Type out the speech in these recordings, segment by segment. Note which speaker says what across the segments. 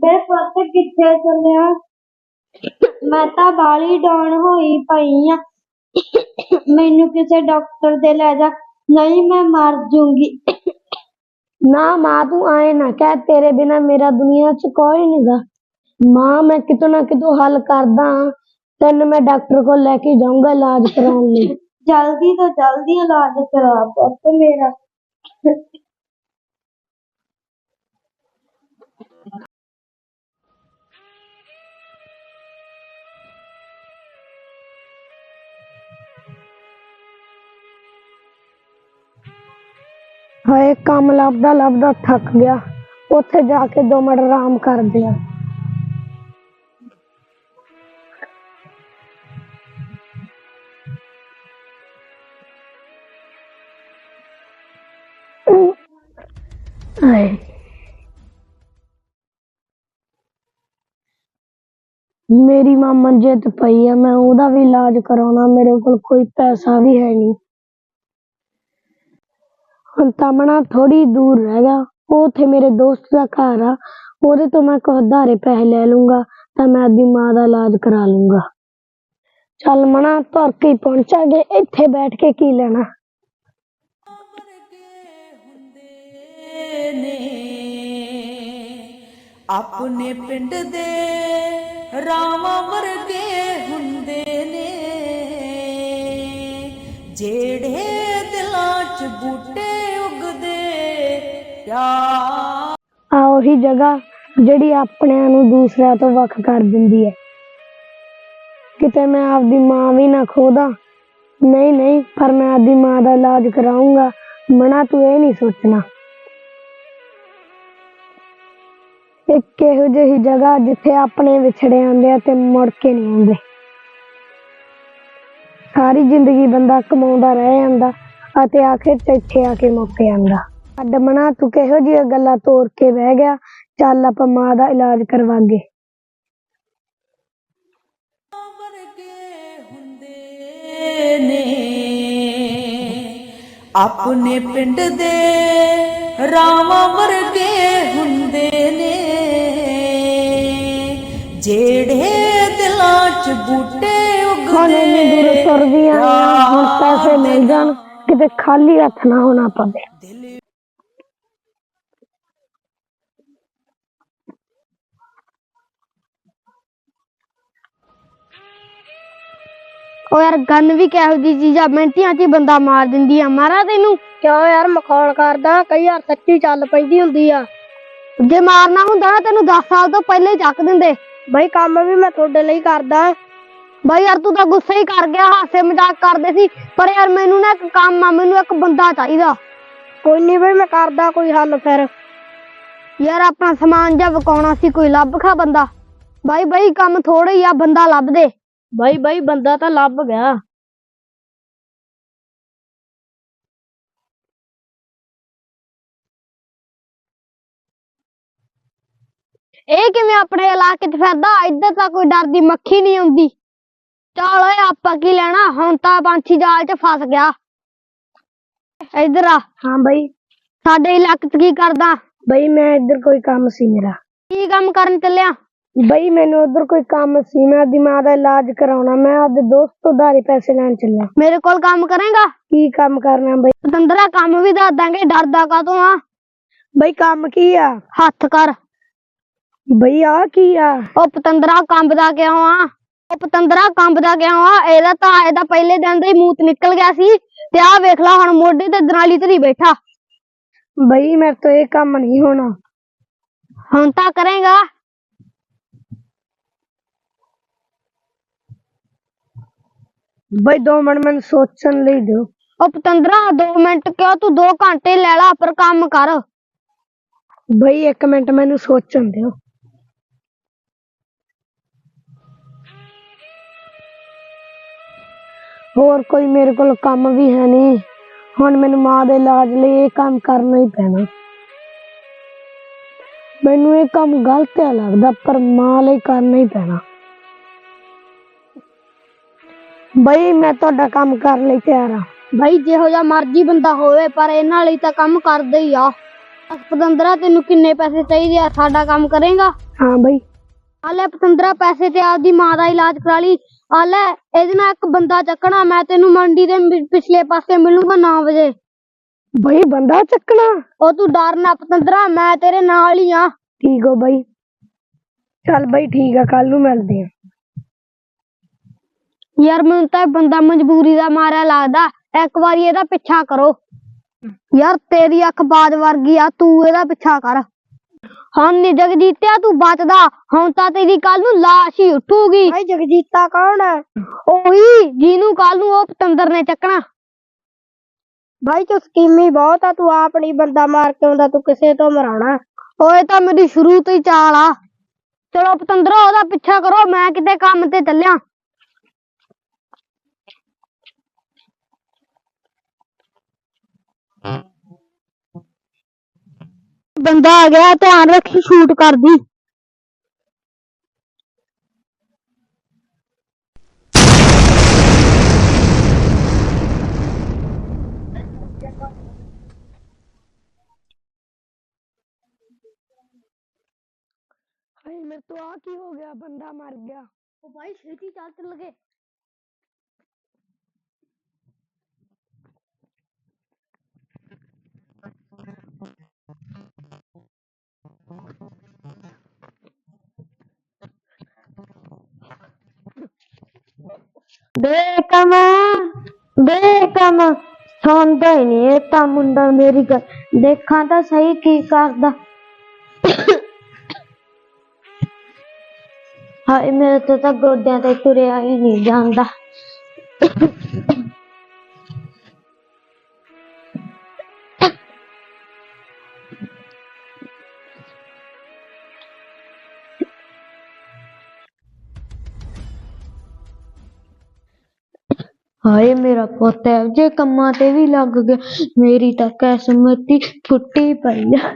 Speaker 1: ਬੇ ਪੁੱਤ ਕਿੱਥੇ ਚੱਲਿਆ? ਮੈਂ ਤਾਂ ਬਾਲੀ ਡਾਉਣ ਹੋਈ ਪਈ ਆ। ਮੈਨੂੰ ਕਿਸੇ ਡਾਕਟਰ ਦੇ ਲੈ ਜਾ। ਨਹੀਂ ਮੈਂ ਮਰ ਜੂੰਗੀ।
Speaker 2: ਨਾ ਮਾਂ ਤੂੰ ਆਏ ਨਾ ਕਹਿ ਤੇਰੇ ਬਿਨਾ ਮੇਰਾ ਦੁਨੀਆ 'ਚ ਕੋਈ ਨਹੀਂਗਾ ਮਾਂ ਮੈਂ ਕਿਤੋਂ ਨਾ ਕਿਤੋਂ ਹੱਲ ਕਰਦਾ। ਤੈਨੂੰ ਮੈਂ ਡਾਕਟਰ ਕੋਲ ਲੈ ਕੇ ਜਾਊਂਗਾ ਇਲਾਜ ਕਰਾਉਣ ਲਈ।
Speaker 1: ਜਲਦੀ ਤੋਂ ਜਲਦੀ ਇਲਾਜ ਕਰਾ ਪੁੱਤ ਮੇਰਾ।
Speaker 2: ਹਾਏ, ਕੰਮ ਲੱਭਦਾ ਲੱਭਦਾ ਥੱਕ ਗਿਆ। ਉੱਥੇ ਜਾ ਕੇ ਦੋ ਮਿੰਟ ਆਰਾਮ ਕਰਦੇ ਆ। ਹਾਏ। ਮੇਰੀ ਮਾਂ ਮੰਜੇ ਤੇ ਪਈ ਆ, ਮੈਂ ਉਹਦਾ ਵੀ ਇਲਾਜ ਕਰਾਉਣਾ, ਮੇਰੇ ਕੋਲ ਕੋਈ ਪੈਸਾ ਵੀ ਹੈ ਨਹੀਂ। ਹੁਣ ਤਮਣਾ ਥੋੜੀ ਦੂਰ ਰਹਿ ਗਿਆ। ਉਹ ਉੱਥੇ ਮੇਰੇ ਦੋਸਤ ਦਾ ਘਰ ਆ। ਉਹਦੇ ਤੋਂ ਮੈਂ ਕੁਝ ਉਧਾਰੇ ਪੈਸੇ ਲੈ ਲੂੰਗਾ ਤਾਂ ਮੈਂ ਆਪਦੀ ਮਾਂ ਦਾ ਇਲਾਜ ਕਰਾ ਲੂੰਗਾ ਚੱਲ ਮਣਾ ਤੁਰ ਕੇ ਹੀ ਪਹੁੰਚਾਂਗੇ ਇੱਥੇ ਬੈਠ ਕੇ ਕੀ ਲੈਣਾ?
Speaker 3: ਨੇ ਆਪਣੇ ਪਿੰਡ ਦੇ ਰਾਵਾਂ ਵਰਗੇ ਹੁੰਦੇ ਨੇ, ਜਿਹੜੇ ਦਿਲਾਂ 'ਚ ਬੂਟੇ ਪਿਆਰ।
Speaker 2: ਆ ਉਹੀ ਜਗ੍ਹਾ ਜਿਹੜੀ ਆਪਣਿਆਂ ਨੂੰ ਦੂਸਰਿਆਂ ਤੋਂ ਵੱਖ ਕਰ ਦਿੰਦੀ ਹੈ। ਕਿਤੇ ਮੈਂ ਆਪਦੀ ਮਾਂ ਵੀ ਨਾ ਖੋਦਾ। ਨਹੀਂ ਨਹੀਂ, ਪਰ ਮੈਂ ਆਪਦੀ ਮਾਂ ਦਾ ਇਲਾਜ ਕਰਾਉਂਗਾ ਮਨਾ ਤੂੰ ਇਹ ਨਹੀਂ ਸੋਚਣਾ। ਇੱਕ ਇਹੋ ਜਿਹੀ ਜਗ੍ਹਾ ਜਿੱਥੇ ਆਪਣੇ ਵਿਛੜੇ ਆਉਂਦੇ ਆ ਤੇ ਮੁੜ ਕੇ ਨਹੀਂ ਆਉਂਦੇ। ਸਾਰੀ ਜ਼ਿੰਦਗੀ ਬੰਦਾ ਕਮਾਉਂਦਾ ਰਹਿ ਜਾਂਦਾ ਅਤੇ ਆਖਿਰ ਚ ਇੱਥੇ ਆ ਕੇ ਮੁੱਕ ਜਾਂਦਾ। ਅੱਡ ਮਨਾ ਤੂੰ ਕਿਹੋ ਜਿਹੀਆਂ ਗੱਲਾਂ ਤੋੜ ਕੇ ਬਹਿ ਗਿਆ? ਚੱਲ ਆਪਾਂ ਮਾਂ ਦਾ ਇਲਾਜ ਕਰਵਾਗੇ।
Speaker 3: ਹੁੰਦੇ ਨੇ ਆਪਣੇ ਪਿੰਡ ਦੇ ਰਾਵਾਂ ਵਰਗੇ ਹੁੰਦੇ ਨੇ। ਜਿਹੜੇ ਦਿਲਾਂ 'ਚ ਬੂਟੇ
Speaker 2: ਦੂਰ
Speaker 3: ਉਗਦੇ
Speaker 2: ਤੁਰਦੀ ਆਈ ਆਂ, ਹੁਣ ਪੈਸੇ ਮਿਲ ਜਾਣ। ਕਿਤੇ ਖਾਲੀ ਹੱਥ ਨਾ ਹੋਣਾ ਪਵੇ।
Speaker 1: ਓ ਯਾਰ ਗਨ ਵੀ ਕਿਹੋ ਜੀ ਚੀਜ਼ ਆ ਮਿੰਟਾਂ 'ਚ ਹੀ ਬੰਦਾ ਮਾਰ ਦਿੰਦੀ ਆ। ਮਾਰਾ ਤੈਨੂੰ?
Speaker 2: ਕਿਉਂ ਯਾਰ ਮਖੌਲ ਕਰਦਾ ਕਈ ਵਾਰ ਸੱਚੀ ਚੱਲ ਪੈਂਦੀ ਹੁੰਦੀ ਆ।
Speaker 1: ਜੇ ਮਾਰਨਾ ਹੁੰਦਾ ਨਾ ਤੈਨੂੰ 10 ਸਾਲ ਤੋਂ ਪਹਿਲਾਂ ਹੀ ਚੱਕ ਦਿੰਦੇ।
Speaker 2: ਬਈ ਕੰਮ ਵੀ ਮੈਂ ਤੁਹਾਡੇ ਲਈ ਕਰਦਾ।
Speaker 1: ਬਾਈ ਯਾਰ ਤੂੰ ਤਾਂ ਗੁੱਸੇ ਹੀ ਕਰ ਗਿਆ ਹਾਸੇ ਮਜ਼ਾਕ ਕਰਦੇ ਸੀ। ਪਰ ਯਾਰ ਮੈਨੂੰ ਨਾ ਇੱਕ ਕੰਮ ਆ ਮੈਨੂੰ ਇੱਕ ਬੰਦਾ ਚਾਹੀਦਾ।
Speaker 2: ਕੋਈ ਨਹੀਂ ਬਈ ਮੈਂ ਕਰਦਾ ਕੋਈ ਹੱਲ ਫਿਰ।
Speaker 1: ਯਾਰ ਆਪਣਾ ਸਮਾਨ ਜਿਹਾ ਵਿਕਾਉਣਾ ਸੀ ਕੋਈ ਲੱਭ ਖਾ ਬੰਦਾ। ਬਾਈ ਬਾਈ ਕੰਮ ਥੋੜਾ ਹੀ ਆ ਬੰਦਾ ਲੱਭ ਦੇ।
Speaker 2: ਬਈ ਬਈ ਬੰਦਾ ਤਾਂ ਲੱਭ ਗਿਆ।
Speaker 1: ਇਹ ਕਿਵੇਂ ਆਪਣੇ ਇਲਾਕੇ 'ਚ ਫਿਰਦਾ? ਇੱਧਰ ਤਾਂ ਕੋਈ ਡਰ ਦੀ ਮੱਖੀ ਨਹੀਂ ਆਉਂਦੀ ਚੱਲ ਓਏ ਆਪਾਂ ਕੀ ਲੈਣਾ? ਹੁਣ ਤਾਂ ਪੰਛੀ ਜਾਲ 'ਚ ਫਸ ਗਿਆ। ਇੱਧਰ ਆ।
Speaker 2: ਹਾਂ ਬਈ।
Speaker 1: ਸਾਡੇ ਇਲਾਕੇ 'ਚ ਕੀ ਕਰਦਾ?
Speaker 2: ਬਈ ਮੈਂ ਇੱਧਰ ਕੋਈ ਕੰਮ ਸੀ ਮੇਰਾ।
Speaker 1: ਕੀ ਕੰਮ ਕਰਨ ਚੱਲਿਆ?
Speaker 2: ਬਈ ਮੈਨੂੰ ਉਧਰ ਕੋਈ ਕੰਮ ਸੀ ਮੈਂ ਆਪਦੀ ਮਾਂ ਦਾ ਇਲਾਜ ਕਰਾਉਣਾ ਮੈਂ ਆਪਦੇ ਦੋਸਤ ਤੋਂ ਉਧਾਰੇ ਪੈਸੇ ਲੈਣ ਚੱਲਿਆ।
Speaker 1: ਮੇਰੇ ਕੋਲ ਕੰਮ ਕਰੇਗਾ?
Speaker 2: ਕੀ ਕੰਮ ਕਰਨਾ ਬਈ?
Speaker 1: ਪਤੰਦਰਾ ਕੰਮ ਵੀ ਦੱਸ ਦਾਂਗੇ ਡਰਦਾ ਕਾਤੋਂ ਆ?
Speaker 2: ਬਈ ਕੰਮ ਕੀ ਆ?
Speaker 1: ਹੱਥ ਕਰ।
Speaker 2: ਬਈ ਆ ਕੀ ਆ?
Speaker 1: ਉਹ ਪਤੰਦਰਾ ਕੰਬਦਾ ਕਿਉਂ ਆ? ਉਹ ਪਤੰਦਰਾ ਕੰਬਦਾ ਕਿਉਂ ਆ? ਇਹਦਾ ਤਾਂ ਇਹਦਾ ਪਹਿਲੇ ਦਿਨ ਦਾ ਹੀ ਮੂਤ ਨਿਕਲ ਗਿਆ ਸੀ। ਤੇ ਆਹ ਵੇਖ ਲਾ ਹੁਣ ਮੋਢੇ ਤੇ ਦਰਾਲੀ ਧਰੀ ਬੈਠਾ।
Speaker 2: ਬਈ ਮੇਰੇ ਤੋਂ ਇਹ ਕੰਮ ਨਹੀਂ ਹੋਣਾ।
Speaker 1: ਹੁਣ ਤਾਂ ਕਰੇਗਾ।
Speaker 2: ਬਈ ਦੋ ਮਿੰਟ ਮੈਨੂੰ ਸੋਚਣ ਲਈ ਦਿਓ।
Speaker 1: ਉਹ ਪਤੰਦਰਾ 2 ਮਿੰਟ ਕਿਉਂ? ਤੂੰ 2 ਘੰਟੇ ਲੈ ਲਾ ਪਰ ਕੰਮ ਕਰ।
Speaker 2: ਬਈ ਇੱਕ ਮਿੰਟ ਮੈਨੂੰ ਸੋਚਣ ਦਿਓ। ਹੋਰ ਕੋਈ ਮੇਰੇ ਕੋਲ ਕੰਮ ਵੀ ਹੈ ਨਹੀਂ। ਹੁਣ ਮੈਨੂੰ ਮਾਂ ਦੇ ਇਲਾਜ ਲਈ ਇਹ ਕੰਮ ਕਰਨਾ ਹੀ ਪੈਣਾ। ਮੈਨੂੰ ਇਹ ਕੰਮ ਗਲਤ ਲੱਗਦਾ ਪਰ ਮਾਂ ਲਈ ਕਰਨਾ ਹੀ ਪੈਣਾ। ਬਈ ਮੈਂ ਤੁਹਾਡਾ ਕੰਮ ਕਰਨ ਲਈ ਤਿਆਰ ਹਾਂ
Speaker 1: ਭਾਈ ਜਿਹੋ ਜਿਹਾ ਮਰਜ਼ੀ ਬੰਦਾ ਹੋਵੇ ਪਰ ਇਹਨਾਂ ਲਈ ਤਾਂ ਕੰਮ ਕਰਦੇ ਹੀ ਆ। ਪਤੰਦਰਾ ਤੈਨੂੰ ਕਿੰਨੇ ਪੈਸੇ ਚਾਹੀਦੇ ਆ? ਸਾਡਾ ਕੰਮ ਕਰੇਗਾ?
Speaker 2: ਹਾਂ ਬਈ।
Speaker 1: ਆ ਲੈ ਪਤੰਦਰਾ ਪੈਸੇ ਤੇ ਆਪਦੀ ਮਾਂ ਦਾ ਇਲਾਜ ਕਰਾ ਲਈ। ਆ ਲੈ ਇਹਦੇ ਨਾਲ ਇੱਕ ਬੰਦਾ ਚੱਕਣਾ ਮੈਂ ਤੈਨੂੰ ਮੰਡੀ ਦੇ ਮਿ- ਪਿਛਲੇ ਪਾਸੇ ਮਿਲੂੰਗਾ 9 ਵਜੇ।
Speaker 2: ਬਈ ਬੰਦਾ ਚੱਕਣਾ?
Speaker 1: ਉਹ ਤੂੰ ਡਰ ਨਾ ਪਤੰਦਰਾ ਮੈਂ ਤੇਰੇ ਨਾਲ ਹੀ ਆ।
Speaker 2: ਠੀਕ ਹੋ ਬਈ। ਚੱਲ ਬਈ ਠੀਕ ਆ ਕੱਲ ਨੂੰ ਮਿਲਦੇ ਆ।
Speaker 1: ਯਾਰ ਮੈਨੂੰ ਤਾਂ ਇਹ ਬੰਦਾ ਮਜਬੂਰੀ ਦਾ ਮਾਰਿਆ ਲੱਗਦਾ। ਇੱਕ ਵਾਰੀ ਇਹਦਾ ਪਿੱਛਾ ਕਰੋ। ਯਾਰ ਤੇਰੀ ਅੱਖ ਬਾਜ ਵਰਗੀ ਆ ਤੂੰ ਇਹਦਾ ਪਿੱਛਾ ਕਰ। ਹੁਣ ਨੀ ਜਗਜੀਤਿਆ ਤੂੰ ਬਚਦਾ। ਹੁਣ ਤਾਂ ਤੇਰੀ ਕੱਲ ਨੂੰ ਲਾਸ਼ ਹੀ ਉੱਠੂਗੀ।
Speaker 2: ਭਾਈ ਜਗਜੀਤਾ ਕੌਣ ਹੈ?
Speaker 1: ਉਹੀ ਜਿਹਨੂੰ ਕੱਲ ਨੂੰ ਉਹ ਪਤੰਦਰ ਨੇ ਚੱਕਣਾ।
Speaker 2: ਭਾਈ ਤੂੰ ਸਕੀਮੀ ਬਹੁਤ ਆ ਤੂੰ ਆਪ ਨਹੀਂ ਬੰਦਾ ਮਾਰ ਕੇ ਆਉਂਦਾ ਤੂੰ ਕਿਸੇ ਤੋਂ ਮਰਾਉਣਾ।
Speaker 1: ਓਏ ਤਾਂ ਮੇਰੀ ਸ਼ੁਰੂ ਤੋਂ ਹੀ ਚਾਲ ਆ। ਚਲੋ ਪਤੰਦਰੋ ਉਹਦਾ ਪਿੱਛਾ ਕਰੋ ਮੈਂ ਕਿਤੇ ਕੰਮ ਤੇ ਚੱਲਿਆ। ਬੰਦਾ ਆ ਗਿਆ ਧਿਆਨ ਰੱਖੀ ਸ਼ੂਟ ਕਰਦੀ।
Speaker 2: ਹਾਏ ਮੇਰੇ ਤੋਂ ਆ ਕੀ ਹੋ ਗਿਆ? ਬੰਦਾ ਮਰ ਗਿਆ।
Speaker 1: ਉਹ ਭਾਈ ਛੇਤੀ ਚੱਲ ਚੱਲ
Speaker 2: ਬੇਕਮ ਬੇਕਮ ਸੌਂਦਾ ਹੀ ਨਹੀਂ ਇਹ ਤਾਂ ਮੁੰਡਾ ਮੇਰੀ ਗੱਲ। ਦੇਖਾਂ ਤਾਂ ਸਹੀ ਕੀ ਕਰਦਾ। ਹਾਏ, ਮੇਰੇ ਤੋਂ ਤਾਂ ਗੋਡਿਆਂ ਤੇ ਤੁਰਿਆ ਹੀ ਨਹੀਂ ਜਾਂਦਾ। ਹਾਏ ਮੇਰਾ ਪੁੱਤ, ਇਹੋ ਜੇ ਕੰਮਾਂ ਤੇ ਵੀ ਲੱਗ ਗਿਆ। ਮੇਰੀ ਤਾਂ ਕਿਸਮਤ ਹੀ ਫੁੱਟੀ ਪਈ ਆ।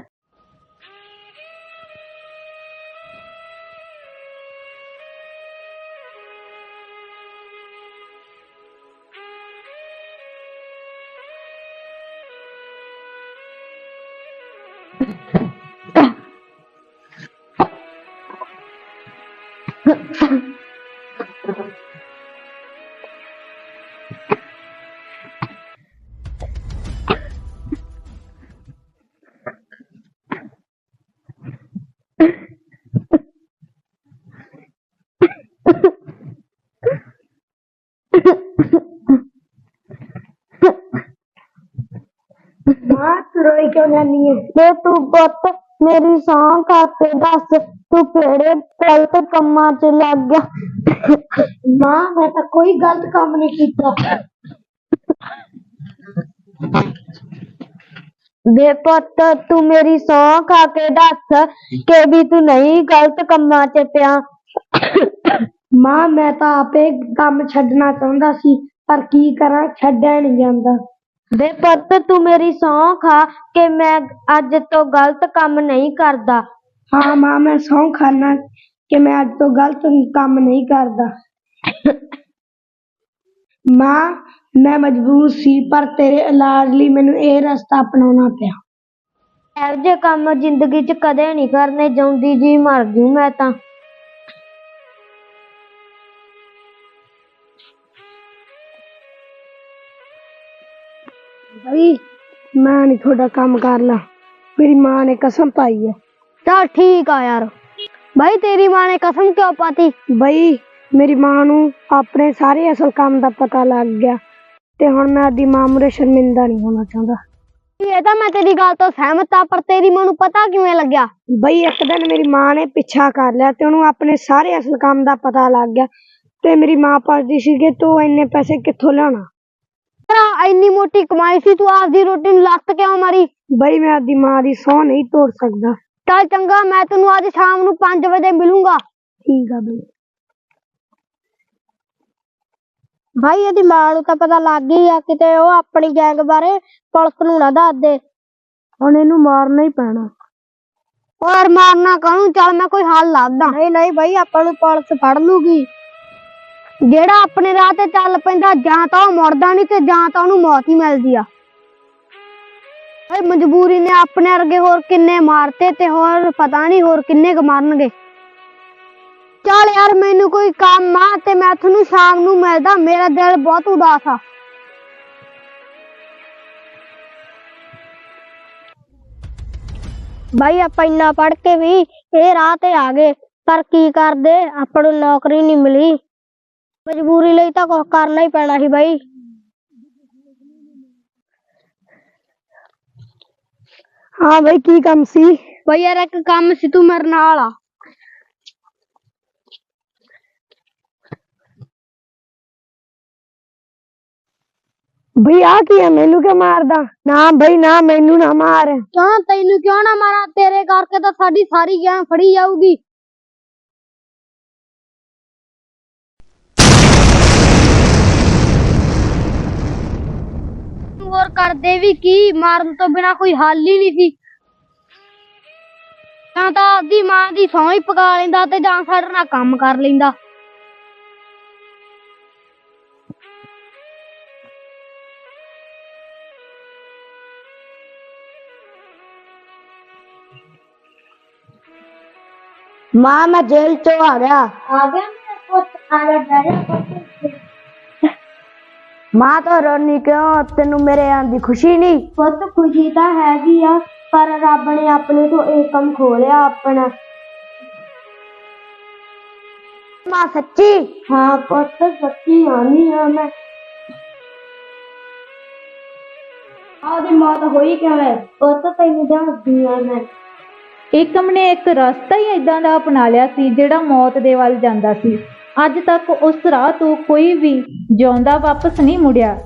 Speaker 2: ਰੋਈ ਕਿਉਂ ਜਾਂਦੀ ਹੈ ਤੇ ਤੂੰ ਪੁੱਤ ਮੇਰੀ ਸੌਂ ਕਰਕੇ ਦੱਸ ਤੂੰ ਕਿਹੜੇ ਗਲਤ ਕੰਮਾਂ 'ਚ ਲੱਗ ਗਿਆ? ਮਾਂ ਮੈਂ ਤਾਂ ਕੋਈ ਗਲਤ ਕੰਮ ਨਹੀਂ ਕੀਤਾ। ਵੇ ਪੁੱਤ ਤੂੰ ਮੇਰੀ ਸੌਂ ਖਾ ਕੇ ਦੱਸ ਕਿ ਵੀ ਤੂੰ ਨਹੀਂ ਗਲਤ ਕੰਮਾਂ 'ਚ ਪਿਆ? ਮਾਂ ਮੈਂ ਤਾਂ ਆਪੇ ਕੰਮ ਛੱਡਣਾ ਚਾਹੁੰਦਾ ਸੀ ਪਰ ਕੀ ਕਰਾਂ ਛੱਡਿਆ ਨਹੀਂ ਜਾਂਦਾ। ਵੇ ਪੁੱਤ ਤੂੰ ਮੇਰੀ ਸਹੁੰ ਖਾ ਕਿ ਮੈਂ ਅੱਜ ਤੋਂ ਗਲਤ ਕੰਮ ਨਹੀਂ ਕਰਦਾ। ਹਾਂ ਮਾਂ ਮੈਂ ਸਹੁੰ ਖਾਨਾ ਕਿ ਮੈਂ ਅੱਜ ਤੋਂ ਗਲਤ ਕੰਮ ਨਹੀਂ ਕਰਦਾ। ਮਾਂ ਮੈਂ ਮਜਬੂਰ ਸੀ ਪਰ ਤੇਰੇ ਇਲਾਜ ਲਈ ਮੈਨੂੰ ਇਹ ਰਸਤਾ ਅਪਣਾਉਣਾ ਪਿਆ। ਇਹੋ ਜਿਹੇ ਕੰਮ ਜ਼ਿੰਦਗੀ 'ਚ ਕਦੇ ਨਹੀਂ ਕਰਨੇ ਚਾਹੁੰਦੀ ਜੀ ਮਰ ਜੂ ਮੈਂ ਤਾਂ। ਭਾਈ ਮੈਂ ਨਹੀਂ ਤੁਹਾਡਾ ਕੰਮ ਕਰਨਾ ਮੇਰੀ ਮਾਂ ਨੇ ਕਸਮ ਪਾਈ ਹੈ
Speaker 1: ਚੱਲ ਠੀਕ ਆ ਯਾਰ ਭਾਈ ਤੇਰੀ ਮਾਂ ਨੇ ਕਸਮ ਕਿਉਂ ਪਾਤੀ
Speaker 2: ਬਈ ਮੇਰੀ ਮਾਂ ਨੂੰ ਆਪਣੇ ਸਾਰੇ ਅਸਲ ਕੰਮ ਦਾ ਪਤਾ ਲੱਗ ਗਿਆ ਤੇ ਹੁਣ ਮੈਂ ਆਪਦੀ ਮਾਂ ਮੁਰੇ ਸ਼ਰਮਿੰਦਾ ਨਹੀਂ ਹੋਣਾ ਚਾਹੁੰਦਾ
Speaker 1: ਇਹ ਤਾਂ ਮੈਂ ਤੇਰੀ ਗੱਲ ਤੋਂ ਸਹਿਮਤ ਆ ਪਰ ਤੇਰੀ ਮਾਂ ਨੂੰ ਪਤਾ ਕਿਵੇਂ ਲੱਗਿਆ
Speaker 2: ਬਈ ਇੱਕ ਦਿਨ ਮੇਰੀ ਮਾਂ ਨੇ ਪਿੱਛਾ ਕਰ ਲਿਆ ਤੇ ਉਹਨੂੰ ਆਪਣੇ ਸਾਰੇ ਅਸਲ ਕੰਮ ਦਾ ਪਤਾ ਲੱਗ ਗਿਆ ਤੇ ਮੇਰੀ ਮਾਂ ਪੁੱਛਦੀ ਸੀ ਕਿ ਤੂੰ ਇੰਨੇ ਪੈਸੇ ਕਿੱਥੋਂ ਲਿਆਉਣਾ
Speaker 1: ਤੇਰਾ ਇੰਨੀ ਮੋਟੀ ਕਮਾਈ ਸੀ ਤੂੰ ਆਪਦੀ ਰੋਟੀ ਨੂੰ ਲੱਤ ਕਿਉਂ ਮਾਰੀ?
Speaker 2: ਬਈ ਮੈਂ ਆਪਦੀ ਮਾਂ ਦੀ ਸਹੁੰ ਨਹੀਂ ਤੋੜ ਸਕਦਾ।
Speaker 1: ਚੱਲ ਚੰਗਾ ਮੈਂ ਤੈਨੂੰ ਅੱਜ ਸ਼ਾਮ ਨੂੰ 5 ਵਜੇ ਮਿਲੂੰਗਾ।
Speaker 2: ਠੀਕ ਆ ਬਈ।
Speaker 1: ਭਾਈ ਇਹਦੀ ਮਾਂ ਨੂੰ ਤਾਂ ਪਤਾ ਲੱਗ ਹੀ ਆ ਕਿਤੇ ਉਹ ਆਪਣੀ ਗੈਂਗ ਬਾਰੇ ਪੁਲਿਸ ਨੂੰ ਨਾ ਦੱਸ ਦੇ।
Speaker 2: ਹੁਣ ਇਹਨੂੰ ਮਾਰਨਾ ਹੀ ਪੈਣਾ।
Speaker 1: ਔਰ ਮਾਰਨਾ ਕਾਹਨੂੰ? ਚੱਲ ਮੈਂ ਕੋਈ ਹੱਲ ਲੱਭਦਾ।
Speaker 2: ਨਹੀਂ ਨਹੀਂ ਬਈ ਆਪਾਂ ਨੂੰ ਪੁਲਿਸ ਫੜ ਲੂਗੀ।
Speaker 1: ਜਿਹੜਾ ਆਪਣੇ ਰਾਹ ਤੇ ਚੱਲ ਪੈਂਦਾ, ਜਾਂ ਤਾਂ ਉਹ ਮੁੜਦਾ ਨਹੀਂ ਤੇ ਜਾਂ ਤਾਂ ਉਹਨੂੰ ਮੌਤ ਹੀ ਮਿਲਦੀ ਆ। ਓਏ ਮਜਬੂਰੀ ਨੇ ਆਪਣੇ ਵਰਗੇ ਹੋਰ ਕਿੰਨੇ ਮਾਰਤੇ ਤੇ ਹੋਰ ਪਤਾ ਨਹੀਂ ਹੋਰ ਕਿੰਨੇ ਕੁ ਮਾਰਨਗੇ। ਚੱਲ ਯਾਰ, ਮੈਨੂੰ ਕੋਈ ਕੰਮ ਆ ਤੇ ਮੈਂ ਤੁਹਾਨੂੰ ਸ਼ਾਮ ਨੂੰ ਮਿਲਦਾ, ਮੇਰਾ ਦਿਲ ਬਹੁਤ ਉਦਾਸ ਆ। ਬਾਈ, ਆਪਾਂ ਇੰਨਾ ਪੜ ਕੇ ਵੀ ਇਹ ਰਾਹ ਤੇ ਆ ਗਏ, ਪਰ ਕੀ ਕਰਦੇ? ਆਪਾਂ ਨੂੰ ਨੌਕਰੀ ਨਹੀਂ ਮਿਲੀ। ਮਜਬੂਰੀ ਲਈ ਤਾਂ ਕੁਝ ਕਰਨਾ ਹੀ ਪੈਣਾ ਸੀ ਬਾਈ।
Speaker 2: ਹਾਂ ਬਈ ਕੀ ਕੰਮ ਸੀ?
Speaker 1: ਬਈ ਯਾਰ ਇੱਕ ਕੰਮ ਸੀ ਤੂੰ ਮੇਰੇ ਨਾਲ ਆ।
Speaker 2: ਬਈ ਆ ਕੀ ਆ? ਮੈਨੂੰ ਕਿਉਂ ਮਾਰਦਾ? ਨਾ ਬਈ ਨਾ ਮੈਨੂੰ ਨਾ ਮਾਰ।
Speaker 1: ਕਿਉਂ? ਤੈਨੂੰ ਕਿਉਂ ਨਾ ਮਾਰਾਂ? ਤੇਰੇ ਕਰਕੇ ਤਾਂ ਸਾਡੀ ਸਾਰੀ ਗੈਂਗ ਫੜੀ ਜਾਊਗੀ। ਹੋਰ ਕਰਦੇ ਵੀ ਕੀ? ਮਾਰਨ ਤੋਂ ਬਿਨਾ ਕੋਈ ਹੱਲ ਹੀ ਨਹੀਂ ਸੀ। ਜਾਂ ਤਾਂ ਆਪਦੀ ਮਾਂ ਦੀ ਸਹੁੰ ਹੀ ਪਕਾ ਲੈਂਦਾ ਤੇ ਜਾਂ ਸਾਡੇ ਨਾਲ ਕੰਮ ਕਰ ਲੈਂਦਾ।
Speaker 2: ਮਾਂ ਮੈਂ ਜੇਲ੍ਹ ਚੋਂ ਆ ਗਿਆ
Speaker 1: ਆ ਗਿਆ ਮੇਰਾ ਪੁੱਤ ਆ ਗਿਆ ਡਰਿਆ
Speaker 2: ਮਾਂ ਤਾਂ ਰੋਣੀ ਕਿਉਂ? ਤੈਨੂੰ ਮੇਰੇ ਆਂ ਦੀ ਖੁਸ਼ੀ ਨਹੀਂ?
Speaker 1: ਪੁੱਤ ਖੁਸ਼ੀ ਤਾਂ ਹੈਗੀ ਆ ਪਰ ਰੱਬ ਨੇ ਆਪਣੇ ਤੋਂ ਇਹ ਕੰਮ ਖੋਲਿਆ ਆਪਣਾ।
Speaker 2: ਮਾਂ ਸੱਚੀ?
Speaker 1: ਹਾਂ ਪੁੱਤ ਸੱਚੀ ਆਨੀ ਆ ਮੈਂ। ਆਦੀ ਮਾਂ ਤਾਂ ਹੋਈ ਕਿਵੇਂ ਪੁੱਤ ਤੈਨੂੰ ਦੱਸਦੀ ਆ ਮੈਂ।
Speaker 4: ਏਕਮ ਨੇ ਇੱਕ ਰਸਤਾ ਹੀ ਇਦਾਂ ਦਾ ਅਪਣਾ ਲਿਆ ਸੀ ਜਿਹੜਾ ਮੌਤ ਦੇ ਵੱਲ ਜਾਂਦਾ ਸੀ। ਅੱਜ ਤੱਕ ਉਸ ਰਾਹ ਤੋਂ ਕੋਈ ਵੀ ਜਿਉਂਦਾ ਵਾਪਸ ਨਹੀਂ ਮੁੜਿਆ।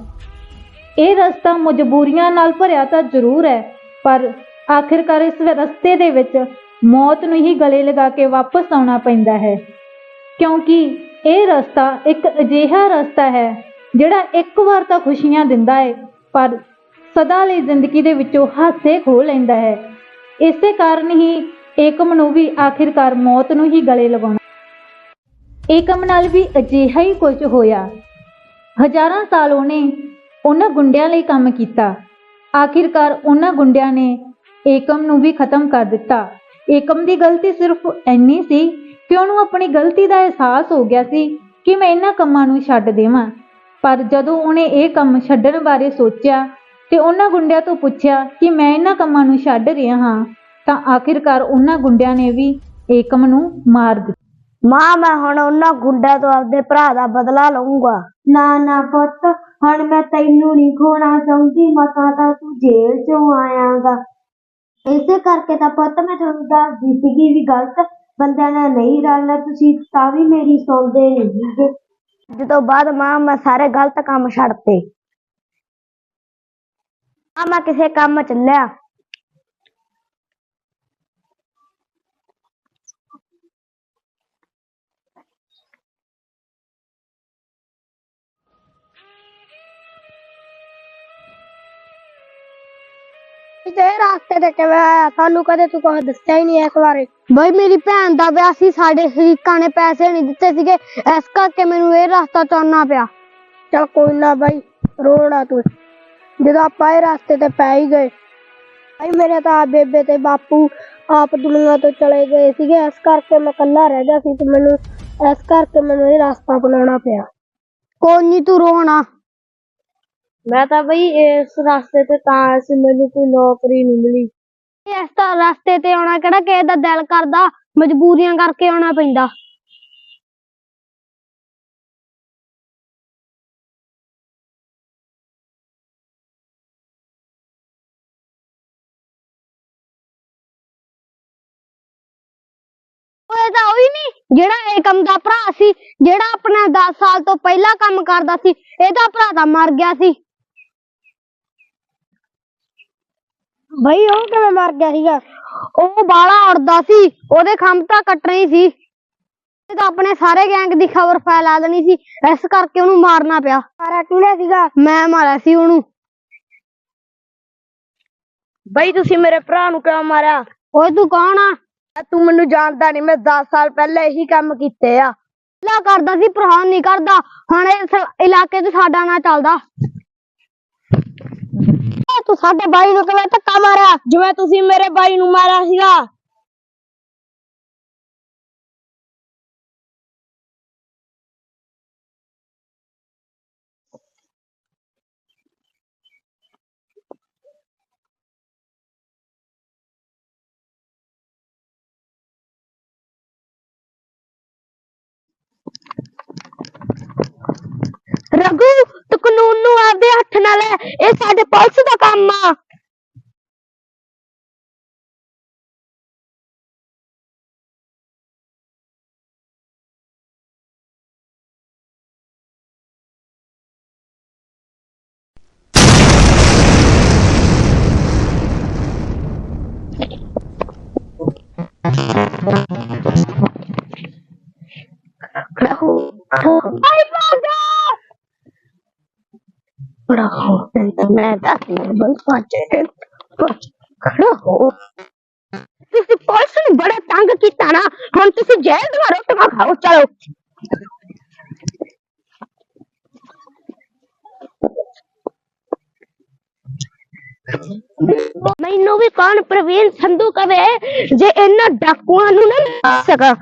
Speaker 4: ਇਹ ਰਸਤਾ ਮਜਬੂਰੀਆਂ ਨਾਲ ਭਰਿਆ ਤਾਂ ਜ਼ਰੂਰ ਹੈ, ਪਰ ਆਖਿਰਕਾਰ ਇਸ ਰਸਤੇ ਦੇ ਵਿੱਚ ਮੌਤ ਨੂੰ ਹੀ ਗਲੇ ਲਗਾ ਕੇ ਵਾਪਸ ਆਉਣਾ ਪੈਂਦਾ ਹੈ। ਕਿਉਂਕਿ ਇਹ ਰਸਤਾ ਇੱਕ ਅਜਿਹਾ ਰਸਤਾ ਹੈ, ਜਿਹੜਾ ਇੱਕ ਵਾਰ ਤਾਂ ਖੁਸ਼ੀਆਂ ਦਿੰਦਾ ਹੈ ਪਰ ਸਦਾ ਲਈ ਜ਼ਿੰਦਗੀ ਦੇ ਵਿੱਚੋਂ ਹਾਸੇ ਖੋਹ ਲੈਂਦਾ ਹੈ। ਇਸੇ ਕਾਰਨ ਹੀ ਏਕਮ ਨੂੰ ਵੀ ਆਖਿਰਕਾਰ ਮੌਤ ਨੂੰ ਹੀ ਗਲੇ ਲਗਾਉਣਾ ਏਕਮ ਨਾਲ ਵੀ ਅਜਿਹਾ ਹੀ ਕੁਝ ਹੋਇਆ। ਹਜ਼ਾਰਾਂ ਸਾਲ ਉਹਨੇ ਉਹਨਾਂ ਗੁੰਡਿਆਂ ਲਈ ਕੰਮ ਕੀਤਾ। ਆਖਿਰਕਾਰ ਉਹਨਾਂ ਗੁੰਡਿਆਂ ਨੇ ਏਕਮ ਨੂੰ ਵੀ ਖਤਮ ਕਰ ਦਿੱਤਾ। ਏਕਮ ਦੀ ਗਲਤੀ ਸਿਰਫ ਇੰਨੀ ਸੀ ਕਿ ਉਹਨੂੰ ਆਪਣੀ ਗਲਤੀ ਦਾ ਅਹਿਸਾਸ ਹੋ ਗਿਆ ਸੀ ਕਿ ਮੈਂ ਇਹਨਾਂ ਕੰਮਾਂ ਨੂੰ ਛੱਡ ਦੇਵਾਂ। ਪਰ ਜਦੋਂ ਉਹਨੇ ਇਹ ਕੰਮ ਛੱਡਣ ਬਾਰੇ ਸੋਚਿਆ ਤੇ ਉਹਨਾਂ ਗੁੰਡਿਆਂ ਤੋਂ ਪੁੱਛਿਆ ਕਿ ਮੈਂ ਇਹਨਾਂ ਕੰਮਾਂ ਨੂੰ ਛੱਡ ਰਿਹਾ ਹਾਂ, ਤਾਂ ਆਖਿਰਕਾਰ ਉਹਨਾਂ ਗੁੰਡਿਆਂ ਨੇ ਵੀ ਏਕਮ ਨੂੰ ਮਾਰ ਦਿੱਤਾ।
Speaker 2: ਮਾਂ ਮੈਂ ਹੁਣ ਉਹਨਾਂ ਗੁੰਡਿਆਂ ਤੋਂ ਆਪਦੇ ਭਰਾ ਦਾ ਬਦਲਾ ਲਵਾਂਗਾ
Speaker 1: ਨਾ ਨਾ ਪੁੱਤ ਹੁਣ ਮੈਂ ਤੈਨੂੰ ਨਹੀਂ ਖੋਣਾ ਚਾਹੁੰਦੀ ਮਸਾਂ ਤਾਂ ਤੂੰ ਜੇਲ੍ਹ ਚੋਂ ਆਇਆਗਾ। ਇਸੇ ਕਰਕੇ ਤਾਂ ਪੁੱਤ ਮੈਂ ਤੁਹਾਨੂੰ ਦੱਸਦੀ ਸੀਗੀ ਵੀ ਗਲਤ ਬੰਦਿਆਂ ਨਾਲ ਨਹੀਂ ਰਲਣਾ ਤੁਸੀਂ ਤਾਂ ਵੀ ਮੇਰੀ ਸੁਣਦੇ ਨਹੀਂ
Speaker 2: ਅੱਜ ਤੋਂ ਬਾਅਦ ਮਾਂ ਮੈਂ ਸਾਰੇ ਗਲਤ ਕੰਮ ਛੱਡਤੇ ਆ ਮੈਂ ਕਿਸੇ ਕੰਮ ਚੱਲਿਆ
Speaker 1: ਤੇ ਰਾਸਤੇ ਤੇ ਕਿਵੇਂ ਆਇਆ ਸਾਨੂੰ ਕਦੇ ਤੂੰ ਕੁਝ ਦੱਸਿਆ ਹੀ ਨਹੀਂ ਇਸ ਬਾਰੇ ਬਈ ਮੇਰੀ ਭੈਣ ਦਾ ਵਿਆਹ ਸੀ ਸਾਡੇ ਸ਼ਰੀਕਾਂ ਨੇ ਪੈਸੇ ਨਹੀਂ ਦਿੱਤੇ ਸੀਗੇ ਇਸ ਕਰਕੇ ਮੈਨੂੰ ਇਹ ਰਸਤਾ ਚੁਣਨਾ ਪਿਆ ਚਲ ਕੋਈ ਨਾ ਬਾਈ ਰੋਣਾ ਤੂੰ ਜਦੋਂ ਆਪਾਂ ਇਹ ਰਸਤੇ ਤੇ ਪੈ ਹੀ ਗਏ ਭਾਈ ਮੇਰੇ ਤਾਂ ਬੇਬੇ ਤੇ ਬਾਪੂ ਆਪ ਦੁਨੀਆ ਤੋਂ ਚਲੇ ਗਏ ਸੀਗੇ ਇਸ ਕਰਕੇ ਮੈਂ ਇਕੱਲਾ ਰਹਿ ਗਿਆ ਸੀ ਤੇ ਮੈਨੂੰ ਇਸ ਕਰਕੇ ਮੈਨੂੰ ਇਹ ਰਸਤਾ ਅਪਣਾਉਣਾ ਪਿਆ ਕੋਈ ਨਹੀਂ ਤੂੰ ਰੋਣਾ ਮੈਂ ਤਾਂ ਬਈ ਇਸ ਰਸਤੇ ਤੇ ਤਾਂ ਸੀ, ਮੈਨੂੰ ਕੋਈ ਨੌਕਰੀ ਨਹੀਂ ਮਿਲੀ। ਇਸ ਤਾਂ ਰਸਤੇ ਤੇ ਆਉਣਾ ਕਿਹੜਾ, ਕਿਸੇ ਦਾ ਦਿਲ ਕਰਦਾ, ਮਜਬੂਰੀਆਂ ਕਰਕੇ ਆਉਣਾ ਪੈਂਦਾ। ਉਹ ਇਹ ਤਾਂ ਉਹੀ ਨਹੀਂ, ਜਿਹੜਾ ਏਕਮ ਦਾ ਭਰਾ ਸੀ, ਜਿਹੜਾ ਆਪਣਾ 10 ਸਾਲ ਤੋਂ ਪਹਿਲਾਂ ਕੰਮ ਕਰਦਾ ਸੀ ਇਹਦਾ ਭਰਾ ਤਾਂ ਮਰ ਗਿਆ ਸੀ। ਬਈ ਉਹ ਕਿਵੇਂ ਮਰ ਗਿਆ ਸੀਗਾ? ਉਹ ਬਾਲਾ ਉੜਦਾ ਸੀ ਉਹਦੇ ਖੰਭ ਤਾਂ ਕੱਟਣੇ ਸੀ। ਇਹ ਤਾਂ ਆਪਣੇ ਸਾਰੇ ਗੈਂਗ ਦੀ ਖਬਰ ਫੈਲਾ ਦੇਣੀ ਸੀ ਇਸ ਕਰਕੇ ਉਹਨੂੰ ਮਾਰਨਾ ਪਿਆ। ਮਾਰਿਆ ਕਿਹਨੇ ਸੀਗਾ? ਮੈਂ ਮਾਰਿਆ ਸੀ ਉਹਨੂੰ।
Speaker 2: ਬਈ ਤੁਸੀਂ ਮੇਰੇ ਭਰਾ ਨੂੰ ਕਿਉਂ ਮਾਰਿਆ?
Speaker 1: ਓਏ ਤੂੰ ਕੌਣ ਆ?
Speaker 2: ਤੂੰ ਮੈਨੂੰ ਜਾਣਦਾ ਨਹੀਂ ਮੈਂ 10 ਸਾਲ ਪਹਿਲਾਂ ਇਹੀ ਕੰਮ ਕੀਤੇ ਆ।
Speaker 1: ਪਹਿਲਾਂ ਕਰਦਾ ਸੀ ਪਰ ਹੁਣ ਨਹੀਂ ਕਰਦਾ। ਹੁਣ ਇਸ ਇਲਾਕੇ 'ਚ ਸਾਡਾ ਨਾਂ ਚੱਲਦਾ।
Speaker 5: ਤੂੰ ਸਾਡੇ ਬਾਈ ਨੂੰ ਕਿਵੇਂ ਧੱਕਾ ਮਾਰਿਆ,
Speaker 6: ਜਿਵੇਂ ਤੁਸੀਂ ਮੇਰੇ ਬਾਈ ਨੂੰ ਮਾਰਿਆ ਸੀਗਾ।
Speaker 5: ਰਘੂ ਤੂੰ ਕਾਨੂੰਨ ਨੂੰ ਆਪਦੇ ਇਹ ਸਾਡੇ ਪੁਲਿਸ ਦਾ ਕੰਮ ਆ। ਰਘੂ ਆਈ ਬਾਗਾ खड़ा हो नहीं तो मैं दादी बल पाचे ਖੜਾ ਹੋ। ਤੁਸੀਂ ਪੁਲਿਸ ਨੂੰ ਬੜਾ ਤੰਗ ਕੀਤਾ ਨਾ। ਹੁਣ ਤੁਸੀਂ ਜੇਲ੍ਹ ਦਾ ਰੋਟੀਆਂ ਖਾਓ, ਚਲੋ। ਮੈਨੂੰ ਵੀ ਕੌਣ ਪ੍ਰਵੀਨ ਸੰਧੂ ਕਵੇ ਜੇ ਇਹਨਾਂ ਡਾਕੂਆਂ ਨੂੰ ਨਾ ਮਾਰ ਸਕਾਂ।